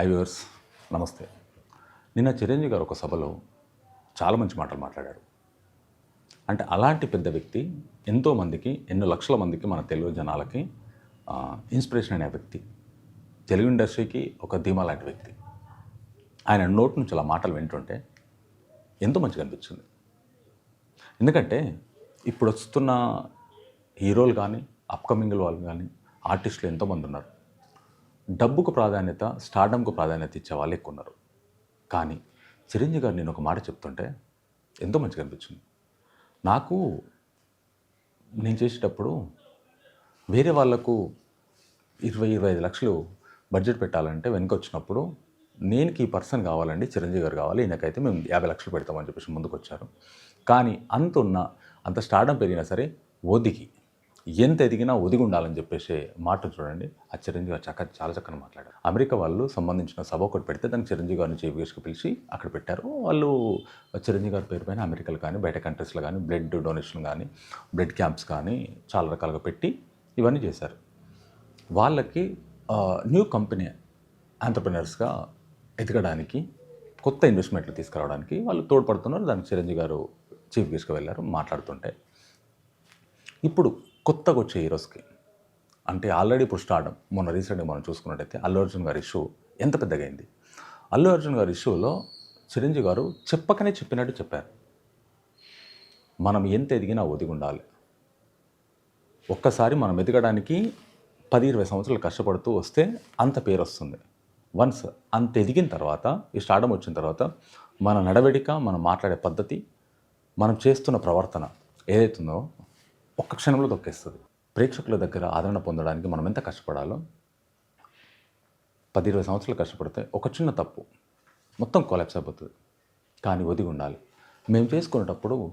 ఐవర్స్ నమస్తే. నిన్న చిరంజీవి గారు ఒక సభలో చాలా మంచి మాటలు మాట్లాడారు. అంటే అలాంటి పెద్ద వ్యక్తి ఎంతోమందికి ఎన్నో లక్షల మందికి మన తెలుగు జనాలకి ఇన్స్పిరేషన్ అనే వ్యక్తి తెలుగు ఇండస్ట్రీకి ఒక ధీమా లాంటి వ్యక్తి. ఆయన నోటి నుంచి అలా మాటలు వింటుంటే ఎంతో మంచిగా అనిపించింది. ఎందుకంటే ఇప్పుడు వస్తున్న హీరోలు కానీ అప్కమింగ్ వాళ్ళు కానీ ఆర్టిస్టులు ఎంతోమంది ఉన్నారు. డబ్బుకు ప్రాధాన్యత స్టార్డమ్కు ప్రాధాన్యత ఇచ్చే వాళ్ళు ఎక్కువ ఉన్నారు కానీ చిరంజీవి గారు నేను ఒక మాట చెప్తుంటే ఎంతో మంచిగా అనిపించింది. నాకు నేను చేసేటప్పుడు వేరే వాళ్ళకు ఇరవై ఇరవై ఐదు లక్షలు బడ్జెట్ పెట్టాలంటే వెనక వచ్చినప్పుడు నేను ఈ పర్సన్ కావాలండి చిరంజీవి గారు కావాలి ఈయనకైతే మేము యాభై లక్షలు పెడతామని చెప్పేసి ముందుకు వచ్చారు కానీ అంత ఉన్న అంత స్టార్డమ్ పెరిగినా సరే ఒదిగి ఎంత ఎదిగినా ఒదిగి ఉండాలని చెప్పేసి మాట చూడండి. ఆ చిరంజీవి గారు చక్క చాలా చక్కగా మాట్లాడారు. అమెరికా వాళ్ళు సంబంధించిన సభ ఒకటి పెడితే దానికి చిరంజీవి గారిని చీఫ్ గెస్ట్కి పిలిచి అక్కడ పెట్టారు. వాళ్ళు చిరంజీవి గారి పేరు పైన అమెరికాలు కానీ బయట కంట్రీస్లో కానీ బ్లడ్ డొనేషన్ కానీ బ్లడ్ క్యాంప్స్ కానీ చాలా రకాలుగా పెట్టి ఇవన్నీ చేశారు. వాళ్ళకి న్యూ కంపెనీ ఆంటర్ప్రినర్స్గా ఎదగడానికి కొత్త ఇన్వెస్ట్మెంట్లు తీసుకురావడానికి వాళ్ళు తోడ్పడుతున్నారు. దానికి చిరంజీవి గారు చీఫ్ గెస్ట్గా వెళ్ళారు మాట్లాడుతుంటే. ఇప్పుడు కొత్తగా వచ్చే హీరోస్కి. అంటే ఆల్రెడీ ఇప్పుడు మొన్న రీసెంట్గా మనం చూసుకున్నట్టయితే అల్లు అర్జున్ గారి ఇష్యూ ఎంత పెద్దగా అయింది? అల్లు అర్జున్ గారి ఇష్యూలో చిరంజీవి గారు చెప్పకనే చెప్పినట్టు చెప్పారు. మనం ఎంత ఎదిగినా ఒదిగి ఉండాలి. ఒక్కసారి మనం ఎదగడానికి పది ఇరవై సంవత్సరాలు కష్టపడుతూ వస్తే అంత పేరు వస్తుంది. వన్స్ అంత ఎదిగిన తర్వాత ఈ స్టార్డం వచ్చిన తర్వాత మన నడవడిక మనం మాట్లాడే పద్ధతి మనం చేస్తున్న ప్రవర్తన ఏదైతుందో ఒక్క క్షణంలో దొక్కేస్తుంది ప్రేక్షకుల దగ్గర ఆదరణ పొందడానికి మనం ఎంత కష్టపడాలో పది ఇరవై సంవత్సరాలు కష్టపడితే ఒక చిన్న తప్పు మొత్తం కొలాప్స్ అయిపోతుంది. కానీ ఒదిగి ఉండాలి. మేము చేసుకునేటప్పుడు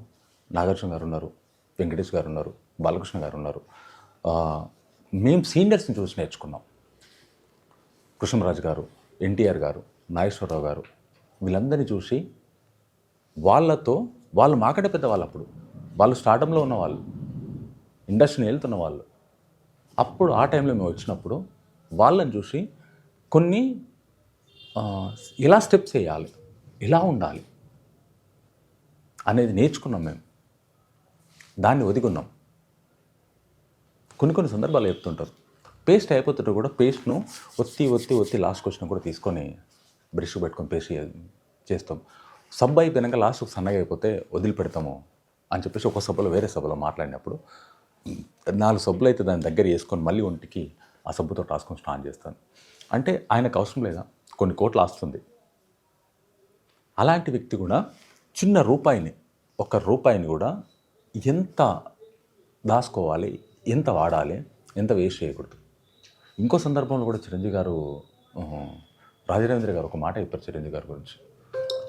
నాగార్జున గారు ఉన్నారు వెంకటేష్ గారు ఉన్నారు బాలకృష్ణ గారు ఉన్నారు. మేము సీనియర్స్ని చూసి నేర్చుకున్నాం. కృష్ణరాజు గారు ఎన్టీఆర్ గారు నాగేశ్వరరావు గారు వీళ్ళందరినీ చూసి వాళ్ళతో వాళ్ళు మాకడే పెద్ద వాళ్ళు అప్పుడు. వాళ్ళు స్టార్టంలో ఉన్న వాళ్ళు ఇండస్ట్రీని వెళ్తున్న వాళ్ళు. అప్పుడు ఆ టైంలో మేము వచ్చినప్పుడు వాళ్ళని చూసి కొన్ని ఇలా స్టెప్స్ వేయాలి ఇలా ఉండాలి అనేది నేర్చుకున్నాం మేము. దాన్ని ఒదిగున్నాం. కొన్ని కొన్ని సందర్భాలు చెప్తుంటారు. పేస్ట్ అయిపోతుంటే కూడా పేస్ట్ను ఒత్తి ఒత్తి ఒత్తి లాస్ట్కి వచ్చినా కూడా తీసుకొని బ్రష్ పెట్టుకొని పేస్ట్ చేస్తాం. సబ్బు అయిపోయినాక లాస్ట్కి సన్నగా అయిపోతే వదిలిపెడతాము అని చెప్పేసి ఒక సభలో వేరే సభలో మాట్లాడినప్పుడు నాలుగు సబ్బులు అయితే దాని దగ్గర వేసుకొని మళ్ళీ ఒంటికి ఆ సబ్బుతో రాసుకొని స్నానం చేస్తాను. అంటే ఆయనకు అవసరం లేదా? కొన్ని కోట్లు ఆస్తుంది. అలాంటి వ్యక్తి కూడా చిన్న రూపాయిని ఒక రూపాయిని కూడా ఎంత దాచుకోవాలి ఎంత వాడాలి ఎంత వేస్ట్ చేయకూడదు. ఇంకో సందర్భంలో కూడా చిరంజీవి గారు రాజరేంద్ర గారు ఒక మాట చెప్పారు చిరంజీవి గారి గురించి.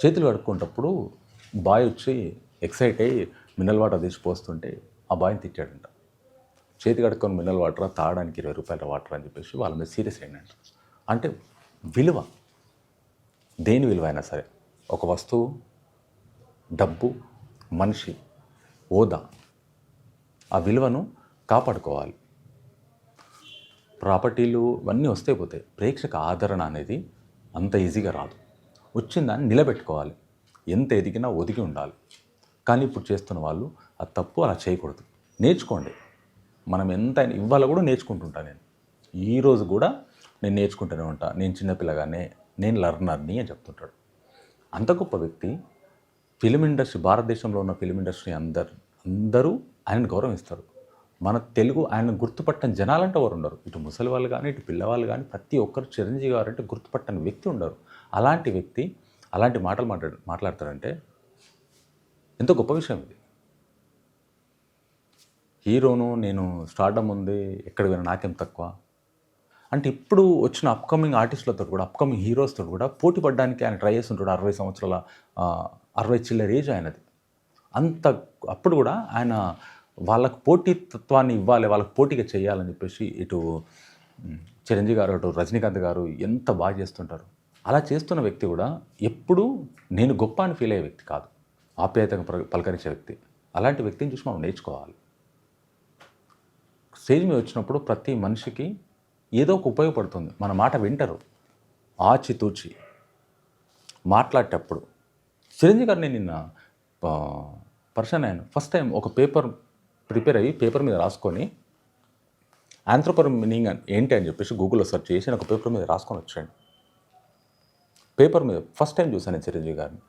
చేతులు కడుక్కునేటప్పుడు బాయ్ వచ్చి ఎక్సైట్ అయ్యి మినరల్ వాటర్ తీసి పోస్తుంటే ఆ బాయ్ని తిట్టాడంట. చేతి కడుక్కొని మినరల్ వాటర్ తాగడానికి ఇరవై రూపాయల వాటర్ అని చెప్పేసి వాళ్ళ మీద సీరియస్ అయినట్టు అంటే విలువ దేని విలువ అయినా సరే ఒక వస్తువు డబ్బు మనిషి హోదా ఆ విలువను కాపాడుకోవాలి. ప్రాపర్టీలు ఇవన్నీ వస్తే పోతాయి ప్రేక్షక ఆదరణ అనేది అంత ఈజీగా రాదు. వచ్చిందాన్ని నిలబెట్టుకోవాలి. ఎంత ఎదిగినా ఒదిగి ఉండాలి. కానీ ఇప్పుడు చేస్తున్న వాళ్ళు ఆ తప్పు అలా చేయకూడదు. నేర్చుకోండి. మనం ఎంత ఇవ్వాలో కూడా నేర్చుకుంటుంటా నేను. ఈరోజు కూడా నేను నేర్చుకుంటూనే ఉంటా. నేను చిన్నపిల్లగానే నేను లర్నర్ని అని చెప్తుంటాడు. అంత గొప్ప వ్యక్తి ఫిలిం ఇండస్ట్రీ భారతదేశంలో ఉన్న ఫిలిం ఇండస్ట్రీ అందరు అందరూ ఆయనను గౌరవిస్తారు. మన తెలుగు ఆయన గుర్తుపట్టని జనాలంటే ఎవరు ఉండరు. ఇటు ముసలి వాళ్ళు కానీ ఇటు పిల్లవాళ్ళు కానీ ప్రతి ఒక్కరు చిరంజీవి గారు అంటే గుర్తుపట్టని వ్యక్తి ఉండరు. అలాంటి వ్యక్తి అలాంటి మాటలు మాట్లాడు మాట్లాడతాడంటే ఎంతో గొప్ప విషయం ఇది. హీరోను నేను స్టార్డమ్ ఉంది ఎక్కడ పోయినా నాకేం తక్కువ. అంటే ఇప్పుడు వచ్చిన అప్కమింగ్ ఆర్టిస్టులతో కూడా అప్కమింగ్ హీరోస్తో కూడా పోటీ పడడానికి ఆయన ట్రై చేస్తుంటాడు అరవై సంవత్సరాల అరవై చిల్లర ఏజ్ ఆయనది. అంత అప్పుడు కూడా ఆయన వాళ్ళకు పోటీతత్వాన్ని ఇవ్వాలి వాళ్ళకి పోటీగా చేయాలని చెప్పేసి ఇటు చిరంజీవి గారు అటు రజనీకాంత్ గారు ఎంత బాగా చేస్తుంటారు. అలా చేస్తున్న వ్యక్తి కూడా ఎప్పుడూ నేను గొప్ప అని ఫీల్ అయ్యే వ్యక్తి కాదు. ఆప్యాయతగా పలకరించే వ్యక్తి. అలాంటి వ్యక్తిని చూసి మనం నేర్చుకోవాలి. స్టేజ్ మీద వచ్చినప్పుడు ప్రతి మనిషికి ఏదో ఒక ఉపయోగపడుతుంది. మన మాట వింటారు. ఆచితూచి మాట్లాడేటప్పుడు. చిరంజీవి గారు నేను నిన్న పర్సన్ అయ్యాను. ఫస్ట్ టైం ఒక పేపర్ ప్రిపేర్ అయ్యి పేపర్ మీద రాసుకొని ఆంథ్రోపర్ మీనింగ్ ఏంటి అని చెప్పేసి గూగుల్లో సెర్చ్ చేసి నేను ఒక పేపర్ మీద రాసుకొని వచ్చాను. పేపర్ మీద ఫస్ట్ టైం చూశాను చిరంజీవి గారిని.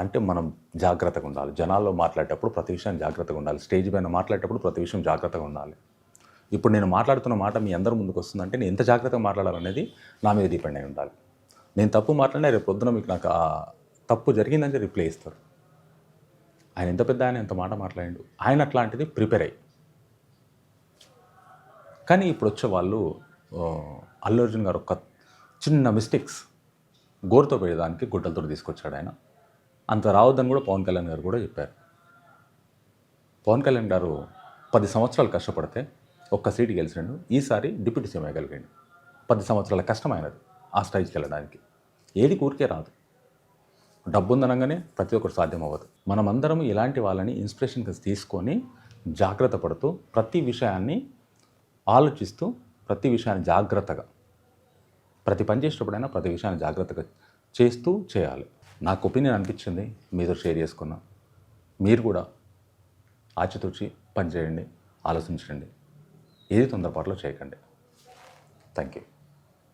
అంటే మనం జాగ్రత్తగా ఉండాలి. జనాల్లో మాట్లాడేటప్పుడు ప్రతి విషయం జాగ్రత్తగా ఉండాలి. స్టేజ్ పైన మాట్లాడేటప్పుడు ప్రతి విషయం జాగ్రత్తగా ఉండాలి. ఇప్పుడు నేను మాట్లాడుతున్న మాట మీ అందరి ముందుకు వస్తుందంటే నేను ఎంత జాగ్రత్తగా మాట్లాడాలనేది నా మీద డిపెండ్ అయి ఉండాలి. నేను తప్పు మాట్లాడినా రేపు పొద్దున మీకు నాకు ఆ తప్పు జరిగిందని రిప్లై ఇస్తారు. ఆయన ఎంత పెద్ద ఆయన ఎంత మాట మాట్లాడిండు. ఆయన అట్లాంటిది ప్రిపేర్ అయ్యి కానీ ఇప్పుడు వచ్చే వాళ్ళు అల్లు అర్జున్ గారు ఒక చిన్న మిస్టేక్స్ గోరుతో పెట్టడానికి గుడ్డలతో తీసుకొచ్చాడు ఆయన. అంత రావద్దని కూడా పవన్ కళ్యాణ్ గారు కూడా చెప్పారు. పవన్ కళ్యాణ్ గారు పది సంవత్సరాలు కష్టపడితే ఒక్క సీటు గెలిచినాడు ఈసారి డిప్యూటీ సీఎం అయ్యగలిగాడు. పది సంవత్సరాల కష్టమైనది ఆ స్టైజ్కి వెళ్ళడానికి ఏది ఊరికే రాదు. డబ్బు ఉందనగానే ప్రతి ఒక్కరు సాధ్యం అవ్వదు మనమందరం ఇలాంటి వాళ్ళని ఇన్స్పిరేషన్గా తీసుకొని జాగ్రత్త పడుతూ ప్రతి విషయాన్ని ఆలోచిస్తూ ప్రతి విషయాన్ని జాగ్రత్తగా ప్రతి పని చేసేటప్పుడైనా ప్రతి విషయాన్ని జాగ్రత్తగా చేస్తూ చేయాలి. నాకు ఒపీనియన్ అనిపించింది. మీతో షేర్ చేసుకున్నా. మీరు కూడా ఆచితూచి పనిచేయండి. ఆలోచించండి. ఏది తొందరపాటులో చేయకండి. Thank you